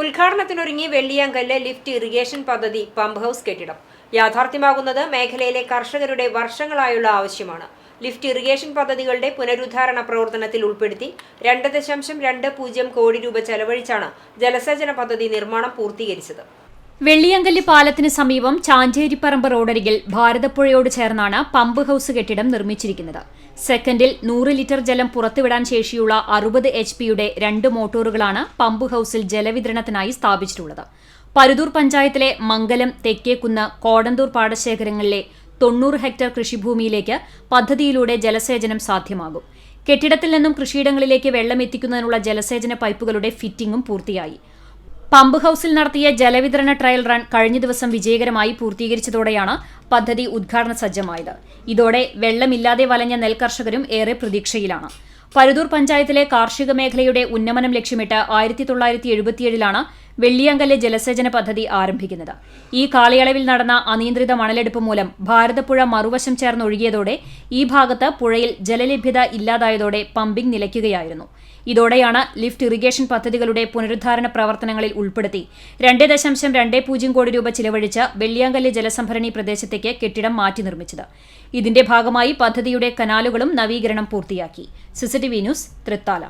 ഉദ്ഘാടനത്തിനൊരുങ്ങി Velliyankallu lift irrigation പദ്ധതി pump house കെട്ടിടം. യാഥാർത്ഥ്യമാകുന്നത് മേഖലയിലെ കർഷകരുടെ വർഷങ്ങളായുള്ള ആവശ്യമാണ്. ലിഫ്റ്റ് ഇറിഗേഷൻ പദ്ധതികളുടെ പുനരുദ്ധാരണ പ്രവർത്തനത്തിൽ ഉൾപ്പെടുത്തി രണ്ട് ദശാംശം രണ്ട് പൂജ്യം കോടി രൂപ ചെലവഴിച്ചാണ് ജലസേചന പദ്ധതി നിർമ്മാണം പൂർത്തീകരിച്ചത്. വെള്ളിയങ്കല്ല് പാലത്തിന് സമീപം ചാഞ്ചേരിപ്പറമ്പ് റോഡരികിൽ ഭാരതപ്പുഴയോട് ചേർന്നാണ് പമ്പ് ഹൌസ് കെട്ടിടം നിർമ്മിച്ചിരിക്കുന്നത്. സെക്കൻഡിൽ നൂറ് ലിറ്റർ ജലം പുറത്തുവിടാൻ ശേഷിയുള്ള അറുപത് എച്ച് പിയുടെ രണ്ട് മോട്ടോറുകളാണ് പമ്പ് ഹൌസിൽ ജലവിതരണത്തിനായി സ്ഥാപിച്ചിട്ടുള്ളത്. പരുതൂർ പഞ്ചായത്തിലെ മംഗലം തെക്കേക്കുന്ന് കോടന്തൂർ പാടശേഖരങ്ങളിലെ തൊണ്ണൂറ് ഹെക്ടർ കൃഷിഭൂമിയിലേക്ക് പദ്ധതിയിലൂടെ ജലസേചനം സാധ്യമാകും. കെട്ടിടത്തിൽ നിന്നും കൃഷിയിടങ്ങളിലേക്ക് വെള്ളം എത്തിക്കുന്നതിനുള്ള ജലസേചന പൈപ്പുകളുടെ ഫിറ്റിംഗും പൂർത്തിയായി. പമ്പ് ഹൌസിൽ നടത്തിയ ജലവിതരണ ട്രയൽ റൺ കഴിഞ്ഞ ദിവസം വിജയകരമായി പൂർത്തീകരിച്ചതോടെയാണ് പദ്ധതി ഉദ്ഘാടന സജ്ജമായത്. ഇതോടെ വെള്ളമില്ലാതെ വലഞ്ഞ നെൽകർഷകരും ഏറെ പ്രതീക്ഷയിലാണ്. പരുതൂർ പഞ്ചായത്തിലെ കാർഷിക മേഖലയുടെ ഉന്നമനം ലക്ഷ്യമിട്ട് ആയിരത്തി തൊള്ളായിരത്തി എഴുപത്തിയേഴിലാണ് വെള്ളിയങ്കല്ല് ജലസേചന പദ്ധതി ആരംഭിക്കുന്നത്. ഈ കാലയളവിൽ നടന്ന അനിയന്ത്രിത മണലെടുപ്പ് മൂലം ഭാരതപ്പുഴ മറുവശം ചേർന്നൊഴുകിയതോടെ ഈ ഭാഗത്ത് പുഴയിൽ ജലലഭ്യത ഇല്ലാതായതോടെ പമ്പിംഗ് നിലയ്ക്കുകയായിരുന്നു. ഇതോടെയാണ് ലിഫ്റ്റ് ഇറിഗേഷൻ പദ്ധതികളുടെ പുനരുദ്ധാരണ പ്രവർത്തനങ്ങളിൽ ഉൾപ്പെടുത്തി രണ്ട് ദശാംശം രണ്ട് പൂജ്യം കോടി രൂപ ചിലവഴിച്ച് വെള്ളിയാങ്കല്ല് ജലസംഭരണി പ്രദേശത്തേക്ക് കെട്ടിടം മാറ്റി നിർമ്മിച്ചത്. ഇതിന്റെ ഭാഗമായി പദ്ധതിയുടെ കനാലുകളും നവീകരണം പൂർത്തിയാക്കി. CCTV news Thrithala.